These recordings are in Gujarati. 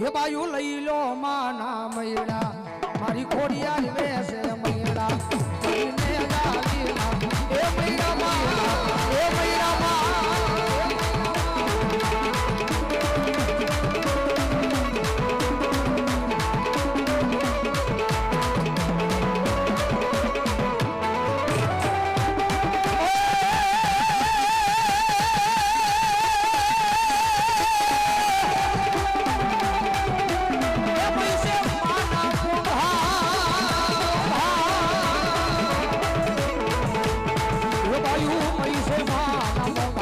હે બાયુ લઈ લો માના મૈડા મારી ખોડિયાર વેસે મૈડા મળ્યું પૈસે માં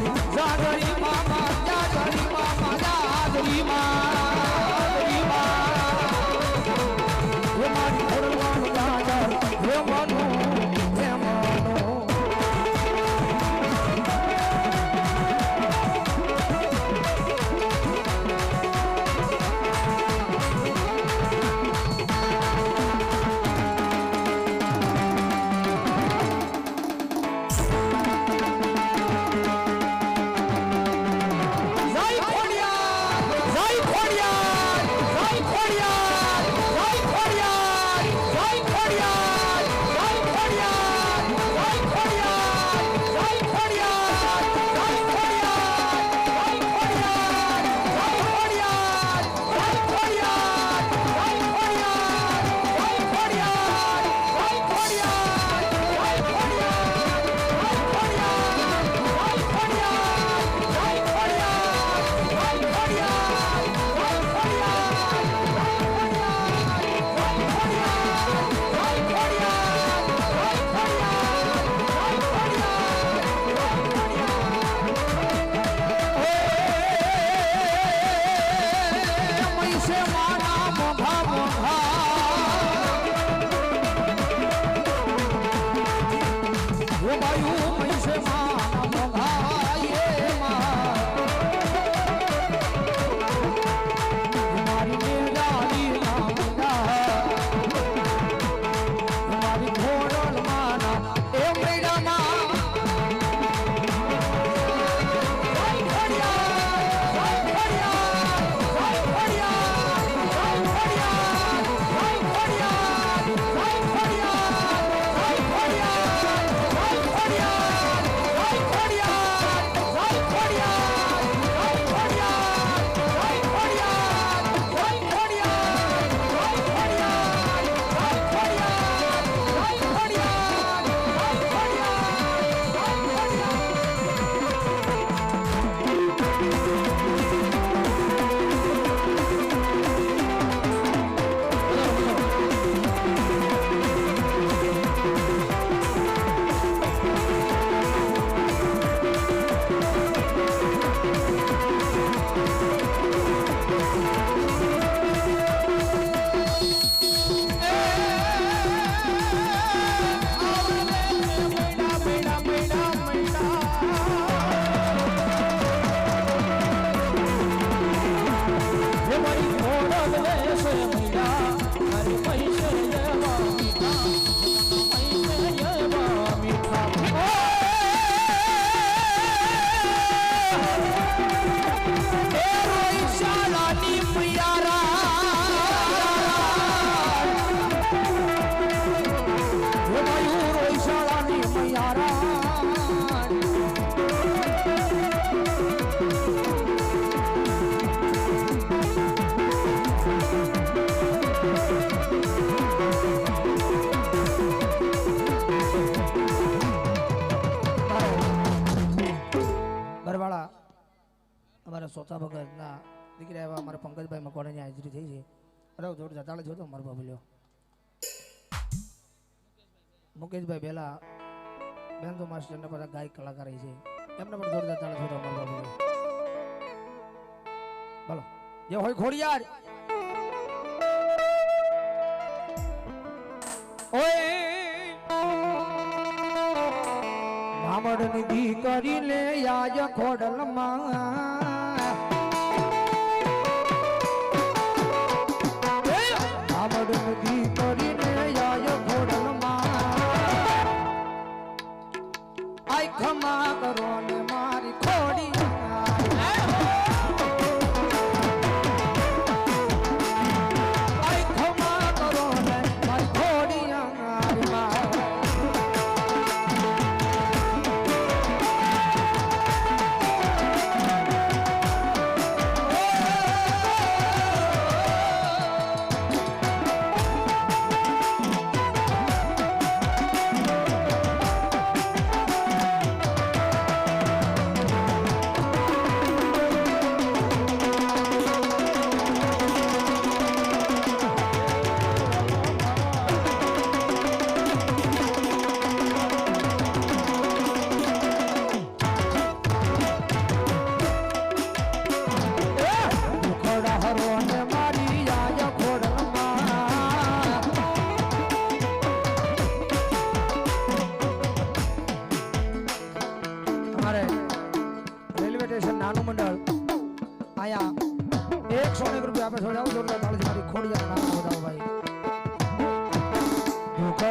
Zagori અમારા સોતા ભગતના દીકરા એવા અમારા પંકજભાઈ મકવાણાની હાજરી થઈ છે. રાવ જોડ જતાળે જોતો મારો બાબલ્યો મુકેશભાઈ પહેલા બેન તો માસ્ટરને બધા ગાયક કલાકાર છે. એમને પણ જોર જતાળે જોતો મારો બાબલ્યો બોલો. જે હોય ખોડિયાર. ઓય. બ્રાહ્મણ દીકરી લે આજ ખોડલ માં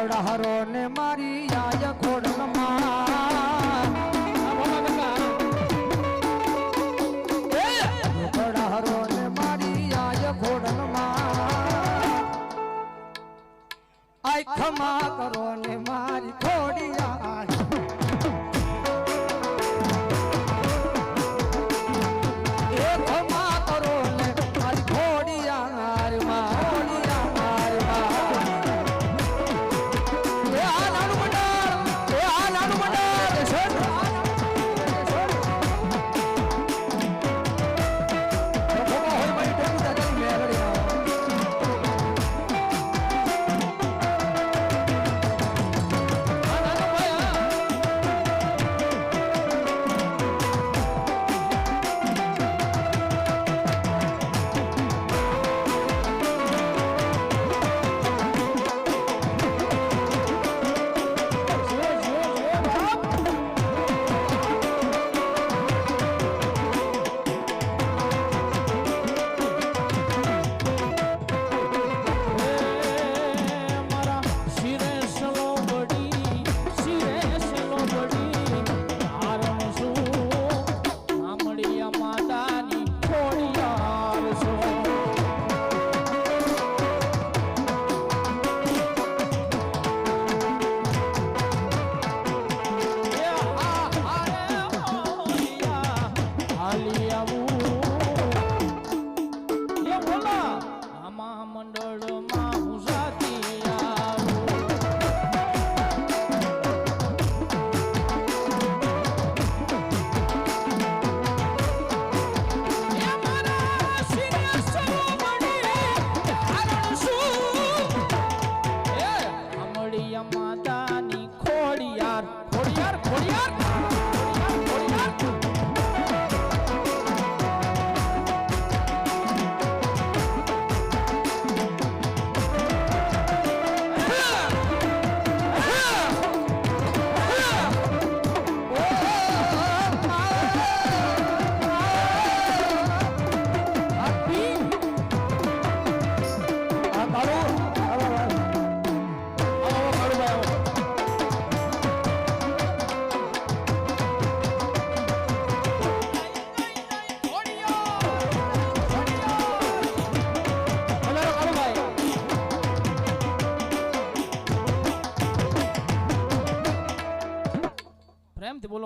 ખોડહરો ને મારી આય ખોડમાં. ખમા કરો ને મારી ખોડિયા.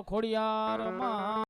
ખોડિયાર માં